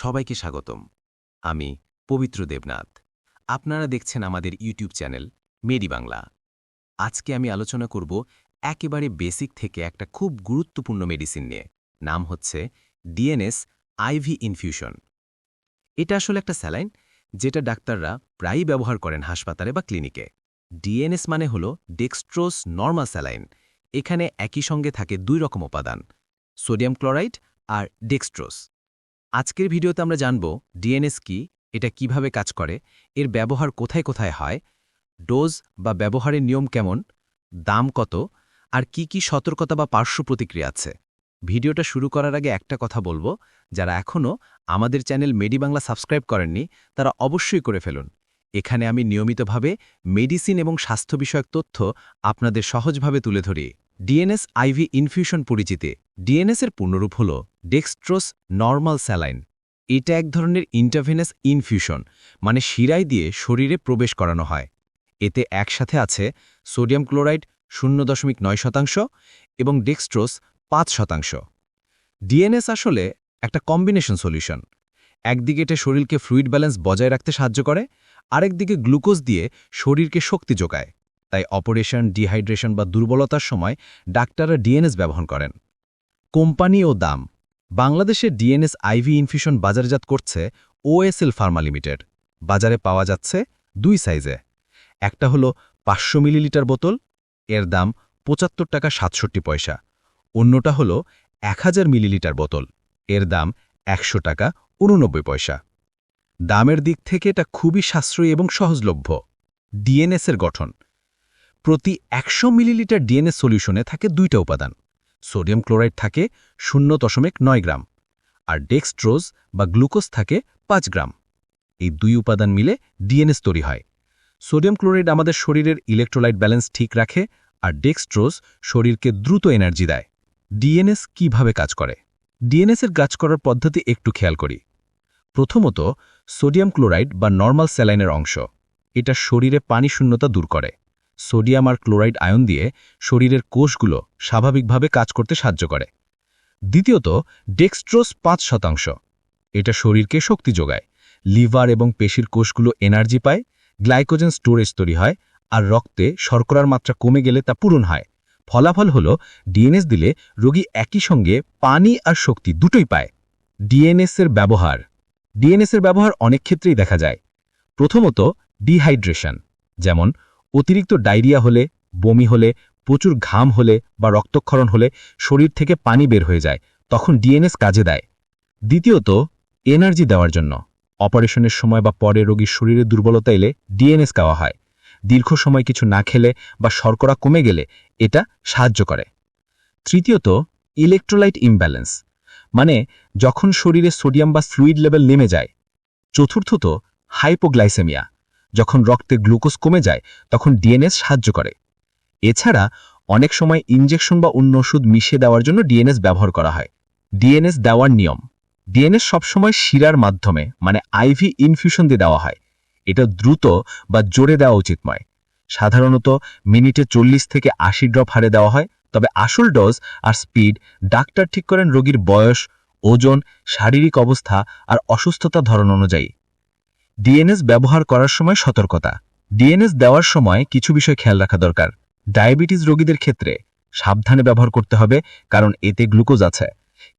সবাইকে স্বাগতম। আমি পবিত্র দেবনাথ। আপনারা দেখছেন আমাদের ইউটিউব চ্যানেল মেডি বাংলা। আজকে আমি আলোচনা করব একেবারে বেসিক থেকে একটা খুব গুরুত্বপূর্ণ মেডিসিন নিয়ে। নাম হচ্ছে ডিএনএস আইভি ইনফিউশন। এটা আসলে একটা স্যালাইন যেটা ডাক্তাররা প্রায়ই ব্যবহার করেন হাসপাতালে বা ক্লিনিকে। ডিএনএস মানে হল ডেক্সট্রোস নর্মাল স্যালাইন। এখানে একই সঙ্গে থাকে দুই রকম উপাদান, সোডিয়াম ক্লোরাইড আর ডেক্সট্রোস। আজকের ভিডিওতে আমরা জানব ডিএনএস কি, এটা কীভাবে কাজ করে, এর ব্যবহার কোথায় কোথায় হয়, ডোজ বা ব্যবহারের নিয়ম কেমন, দাম কত, আর কি কি সতর্কতা বা পার্শ্ব প্রতিক্রিয়া আছে। ভিডিওটা শুরু করার আগে একটা কথা বলব, যারা এখনও আমাদের চ্যানেল মেডি বাংলা সাবস্ক্রাইব করেননি, তারা অবশ্যই করে ফেলুন। এখানে আমি নিয়মিতভাবে মেডিসিন এবং স্বাস্থ্য বিষয়ক তথ্য আপনাদের সহজভাবে তুলে ধরি। ডিএনএস আইভি ইনফিউশন পরিচিতি। ডিএনএস এর পূর্ণরূপ হল ডেক্সট্রোস নর্মাল স্যালাইন এটা এক ধরনের ইন্টারভেনাস ইনফিউশন মানে শিরায় দিয়ে শরীরে প্রবেশ করানো হয়। এতে একসাথে আছে সোডিয়াম ক্লোরাইড শূন্য দশমিক নয় শতাংশ এবং ডেক্সট্রোস পাঁচ শতাংশ। ডিএনএস আসলে একটা কম্বিনেশন সলিউশন একদিকে এটা শরীরকে ফ্লুইড ব্যালেন্স বজায় রাখতে সাহায্য করে, আরেকদিকে গ্লুকোজ দিয়ে শরীরকে শক্তি যোগায়। তাই অপারেশন ডিহাইড্রেশন বা দুর্বলতার সময় ডাক্তাররা ডিএনএস ব্যবহার করেন। কোম্পানি ও দাম। বাংলাদেশে ডিএনএস আইভি ইনফিউশন বাজারজাত করছে ওএসএল ফার্মা লিমিটেড। বাজারে পাওয়া যাচ্ছে দুই সাইজে। একটা হলো পাঁচশো মিলিলিটার বোতল, এর দাম পঁচাত্তর টাকা সাতষট্টি পয়সা। অন্যটা হলো এক হাজার মিলিলিটার বোতল, এর দাম একশো টাকা উননব্বই পয়সা। দামের দিক থেকে এটা খুবই সাশ্রয়ী এবং সহজলভ্য। ডিএনএসের গঠন। প্রতি একশো মিলিলিটার ডিএনএস সলিউশনে থাকে দুইটা উপাদান। সোডিয়াম ক্লোরাইড থাকে শূন্য দশমিক নয় গ্রাম আর ডেক্সট্রোজ বা গ্লুকোজ থাকে পাঁচ গ্রাম। এই দুই উপাদান মিলে ডিএনএস তৈরি হয়। সোডিয়াম ক্লোরাইড আমাদের শরীরের ইলেকট্রোলাইট ব্যালেন্স ঠিক রাখে আর ডেক্সট্রোজ শরীরকে দ্রুত এনার্জি দেয়। ডিএনএস কীভাবে কাজ করে? ডিএনএসের কাজ করার পদ্ধতি একটু খেয়াল করি। প্রথমত, সোডিয়াম ক্লোরাইড বা নর্মাল স্যালাইনের অংশ। এটা শরীরে পানি শূন্যতা দূর করে। সোডিয়াম আর ক্লোরাইড আয়ন দিয়ে শরীরের কোষগুলো স্বাভাবিকভাবে কাজ করতে সাহায্য করে। দ্বিতীয়ত, ডেক্সট্রোস পাঁচ শতাংশ। এটা শরীরকে শক্তি যোগায়। লিভার এবং পেশির কোষগুলো এনার্জি পায়, গ্লাইকোজেন স্টোরেজ তৈরি হয়, আর রক্তে শর্করার মাত্রা কমে গেলে তা পূরণ হয়। ফলাফল হল, ডিএনএস দিলে রোগী একই সঙ্গে পানি আর শক্তি দুটোই পায়। ডিএনএস এর ব্যবহার। ডিএনএস এর ব্যবহার অনেক ক্ষেত্রেই দেখা যায়। প্রথমত, ডিহাইড্রেশন, যেমন অতিরিক্ত ডায়রিয়া হলে, বমি হলে, প্রচুর ঘাম হলে বা রক্তক্ষরণ হলে শরীর থেকে পানি বের হয়ে যায়, তখন ডিএনএস কাজে দেয়। দ্বিতীয়ত, এনার্জি দেওয়ার জন্য। অপারেশনের সময় বা পরে রোগীর শরীরে দুর্বলতা এলে ডিএনএস খাওয়া হয়। দীর্ঘ সময় কিছু না খেলে বা শর্করা কমে গেলে এটা সাহায্য করে। তৃতীয়ত, ইলেকট্রোলাইট ইমব্যালেন্স। মানে যখন শরীরে সোডিয়াম বা ফ্লুইড লেভেল নেমে যায়। চতুর্থত, হাইপোগ্লাইসেমিয়া। যখন রক্তে গ্লুকোজ কমে যায়, তখন ডিএনএস সাহায্য করে। এছাড়া, অনেক সময় ইনজেকশন বা অন্য ওষুধ মিশিয়ে দেওয়ার জন্য ডিএনএস ব্যবহার করা হয়। ডিএনএস দেওয়ার নিয়ম। ডিএনএস সবসময় শিরার মাধ্যমে মানে আইভি ইনফিউশন দিয়ে দেওয়া হয়। এটা দ্রুত বা জোরে দেওয়া উচিত নয়। সাধারণত মিনিটে চল্লিশ থেকে আশি ড্রপ হারে দেওয়া হয়, তবে আসল ডোজ আর স্পিড ডাক্তার ঠিক করেন রোগীর বয়স, ওজন, শারীরিক অবস্থা আর অসুস্থতা ধরন অনুযায়ী। ডিএনএস ব্যবহার করার সময় সতর্কতা। ডিএনএস দেওয়ার সময় কিছু বিষয় খেয়াল রাখা দরকার। ডায়াবেটিস রোগীদের ক্ষেত্রে সাবধানে ব্যবহার করতে হবে, কারণ এতে গ্লুকোজ আছে।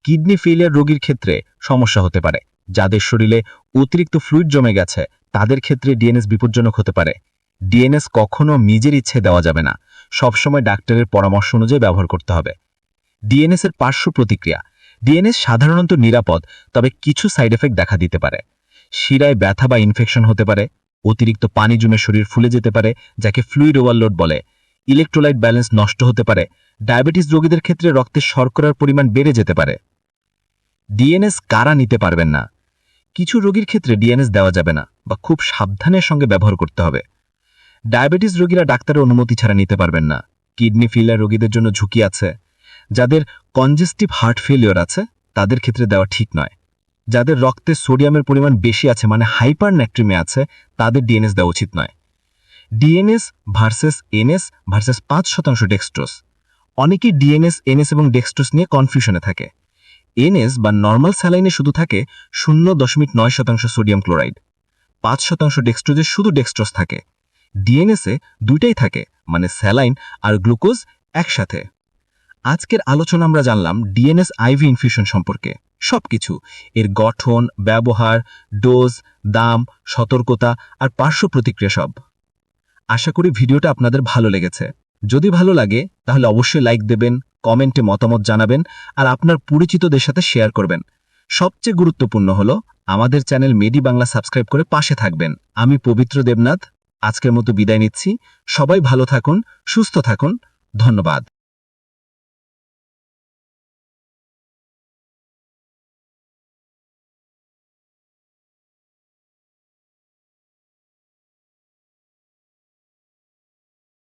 কিডনি ফেলিয়ার রোগীর ক্ষেত্রে সমস্যা হতে পারে। যাদের শরীরে অতিরিক্ত ফ্লুইড জমে গেছে, তাদের ক্ষেত্রে ডিএনএস বিপজ্জনক হতে পারে। ডিএনএস কখনো নিজের ইচ্ছে দেওয়া যাবে না। সবসময় ডাক্তারের পরামর্শ অনুযায়ী ব্যবহার করতে হবে। ডিএনএস এর পার্শ্ব প্রতিক্রিয়া। ডিএনএস সাধারণত নিরাপদ, তবে কিছু সাইড এফেক্ট দেখা দিতে পারে। শিরায় ব্যথা বা ইনফেকশন হতে পারে, অতিরিক্ত পানি জমে শরীর ফুলে যেতে পারে, যাকে ফ্লুইড ওভারলোড বলে। ইলেকট্রোলাইট ব্যালেন্স নষ্ট হতে পারে ডায়াবেটিস রোগীদের ক্ষেত্রে রক্তের শর্করার পরিমাণ বেড়ে যেতে পারে। ডিএনএস কারা নিতে পারবেন না? কিছু রোগীর ক্ষেত্রে ডিএনএস দেওয়া যাবে না বা খুব সাবধানের সঙ্গে ব্যবহার করতে হবে। ডায়াবেটিস রোগীরা ডাক্তারের অনুমতি ছাড়া নিতে পারবেন না। কিডনি ফেলিয়ার রোগীদের জন্য ঝুঁকি আছে। যাদের কনজেস্টিভ হার্ট ফেলিওর আছে, তাদের ক্ষেত্রে দেওয়া ঠিক নয়। যাদের রক্তে সোডিয়ামের পরিমাণ বেশি আছে মানে হাইপার ন্যাট্রিমে আছে, তাদের ডিএনএস দেওয়া উচিত নয়। ডিএনএস ভার্সেস এনএস ভার্সেস পাঁচ শতাংশ ডেক্সট্রোস অনেকেই ডিএনএস এনএস এবং ডেক্সট্রোস নিয়ে কনফিউশনে থাকে। এনএস বা নর্মাল স্যালাইনে শুধু থাকে শূন্য দশমিক নয় শতাংশ সোডিয়াম ক্লোরাইড পাঁচ শতাংশ ডেক্সট্রোজে শুধু ডেক্সট্রোজ থাকে। ডিএনএসে দুইটাই থাকে মানে স্যালাইন আর গ্লুকোজ একসাথে। আজকের আলোচনা আমরা জানলাম ডিএনএস আইভি ইনফিউশন সম্পর্কে। সবকিছু। এর গঠন, ব্যবহার, ডোজ, দাম, সতর্কতা আর পার্শ্ব প্রতিক্রিয়া সব। আশা করি ভিডিওটা আপনাদের ভালো লেগেছে। যদি ভালো লাগে, তাহলে অবশ্যই লাইক দেবেন, কমেন্টে মতামত জানাবেন আর আপনার পরিচিতদের সাথে শেয়ার করবেন। সবচেয়ে গুরুত্বপূর্ণ হলো, আমাদের চ্যানেল মেডি বাংলা সাবস্ক্রাইব করে পাশে থাকবেন। আমি পবিত্র দেবনাথ, আজকের মতো বিদায় নিচ্ছি। সবাই ভালো থাকুন, সুস্থ থাকুন। ধন্যবাদ।